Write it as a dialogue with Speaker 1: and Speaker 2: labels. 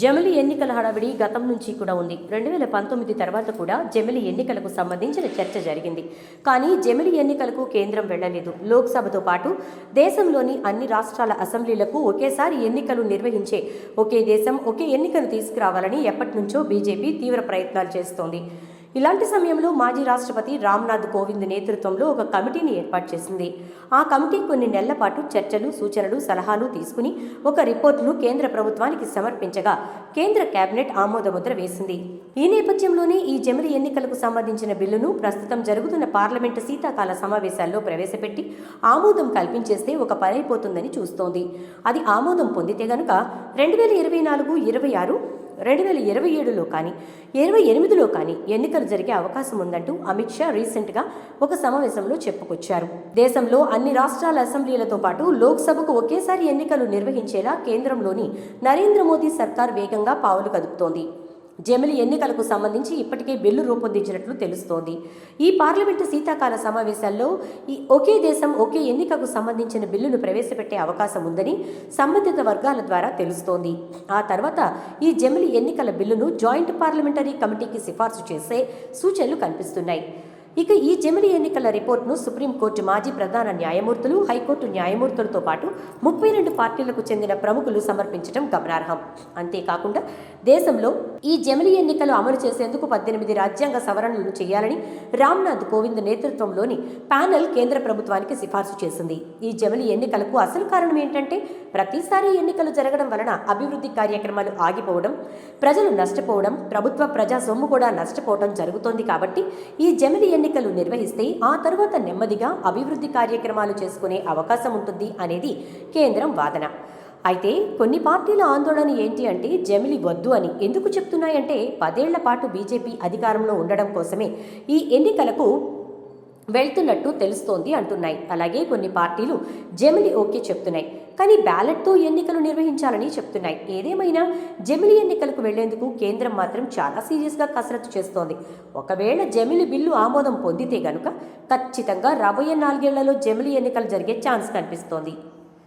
Speaker 1: జమిలి ఎన్నికల హడావిడి గతం నుంచి కూడా ఉంది. రెండు వేల పంతొమ్మిది తర్వాత కూడా జమిలి ఎన్నికలకు సంబంధించిన చర్చ జరిగింది. కానీ జమిలి ఎన్నికలకు కేంద్రం వెళ్ళలేదు లోక్సభతో పాటు దేశంలోని అన్ని రాష్ట్రాల అసెంబ్లీలకు ఒకేసారి ఎన్నికలు నిర్వహించే ఒకే దేశం ఒకే ఎన్నికలు తీసుకురావాలని ఎప్పటి నుంచో బీజేపీ తీవ్ర ప్రయత్నాలు చేస్తోంది. ఇలాంటి సమయంలో మాజీ రాష్ట్రపతి రామ్నాథ్ కోవింద్ నేతృత్వంలో ఒక కమిటీని ఏర్పాటు చేసింది. ఆ కమిటీ కొన్ని నెలల పాటు చర్చలు సూచనలు సలహాలు తీసుకుని ఒక రిపోర్టును కేంద్ర ప్రభుత్వానికి సమర్పించగా కేంద్ర కేబినెట్ ఆమోదముద్ర వేసింది. ఈ నేపథ్యంలోనే ఈ జమిలి ఎన్నికలకు సంబంధించిన బిల్లును ప్రస్తుతం జరుగుతున్న పార్లమెంటు శీతాకాల సమావేశాల్లో ప్రవేశపెట్టి ఆమోదం కల్పించేస్తే ఒక పనైపోతుందని చూస్తోంది. అది ఆమోదం పొందితే గనుక రెండు వేల ఇరవై నాలుగు ఇరవై ఆరు రెండు వేల ఇరవై ఏడులో కానీ ఇరవై ఎనిమిదిలో కానీ ఎన్నికలు జరిగే అవకాశం ఉందంటూ అమిత్ షా రీసెంట్గా ఒక సమావేశంలో చెప్పుకొచ్చారు. దేశంలో అన్ని రాష్ట్రాల అసెంబ్లీలతో పాటు లోక్సభకు ఒకేసారి ఎన్నికలు నిర్వహించేలా కేంద్రంలోని నరేంద్ర మోదీ సర్కార్ వేగంగా పావులు కదుపుతోంది. జమిలి ఎన్నికలకు సంబంధించి ఇప్పటికే బిల్లు రూపొందించినట్లు తెలుస్తోంది. ఈ పార్లమెంటు శీతాకాల సమావేశాల్లో ఈ ఒకే దేశం ఒకే ఎన్నికకు సంబంధించిన బిల్లును ప్రవేశపెట్టే అవకాశం ఉందని సంబంధిత వర్గాల ద్వారా తెలుస్తోంది. ఆ తర్వాత ఈ జమిలి ఎన్నికల బిల్లును జాయింట్ పార్లమెంటరీ కమిటీకి సిఫార్సు చేసే సూచనలు కనిపిస్తున్నాయి. ఇక ఈ జమిలి ఎన్నికల రిపోర్ట్ను సుప్రీంకోర్టు మాజీ ప్రధాన న్యాయమూర్తులు హైకోర్టు న్యాయమూర్తులతో పాటు ముప్పై రెండు పార్టీలకు చెందిన ప్రముఖులు సమర్పించడం గమనార్హం. అంతేకాకుండా దేశంలో ఈ జమిలి ఎన్నికలు అమలు చేసేందుకు పద్దెనిమిది రాజ్యాంగ సవరణలు చేయాలని రామ్నాథ్ కోవింద్ నేతృత్వంలోని ప్యానెల్ కేంద్ర ప్రభుత్వానికి సిఫార్సు చేసింది. ఈ జమిలి ఎన్నికలకు అసలు కారణం ఏంటంటే ప్రతిసారి ఎన్నికలు జరగడం వలన అభివృద్ధి కార్యక్రమాలు ఆగిపోవడం ప్రజలు నష్టపోవడం ప్రభుత్వ ప్రజా సొమ్ము కూడా నష్టపోవడం జరుగుతోంది కాబట్టి ఈ జమిలి ఎన్నికలు నిర్వహిస్తే ఆ తరువాత నెమ్మదిగా అభివృద్ధి కార్యక్రమాలు చేసుకునే అవకాశం ఉంటుంది అనేది కేంద్రం వాదన. అయితే కొన్ని పార్టీల ఆందోళన ఏంటి అంటే జమిలి వద్దు అని ఎందుకు చెప్తున్నాయంటే పదేళ్ళ పాటు బీజేపీ అధికారంలో ఉండడం కోసమే ఈ ఎన్నికలకు వెళ్తున్నట్టు తెలుస్తోంది అంటున్నాయి. అలాగే కొన్ని పార్టీలు జమిలి ఓకే చెప్తున్నాయి. కానీ బ్యాలెట్తో ఎన్నికలు నిర్వహించాలని చెప్తున్నాయి. ఏదేమైనా జమిలి ఎన్నికలకు వెళ్ళేందుకు కేంద్రం మాత్రం చాలా సీరియస్గా కసరత్తు చేస్తోంది. ఒకవేళ జమిలి బిల్లు ఆమోదం పొందితే గనుక ఖచ్చితంగా రాబోయే నాలుగేళ్ళలో జమిలి ఎన్నికలు జరిగే ఛాన్స్ కనిపిస్తోంది.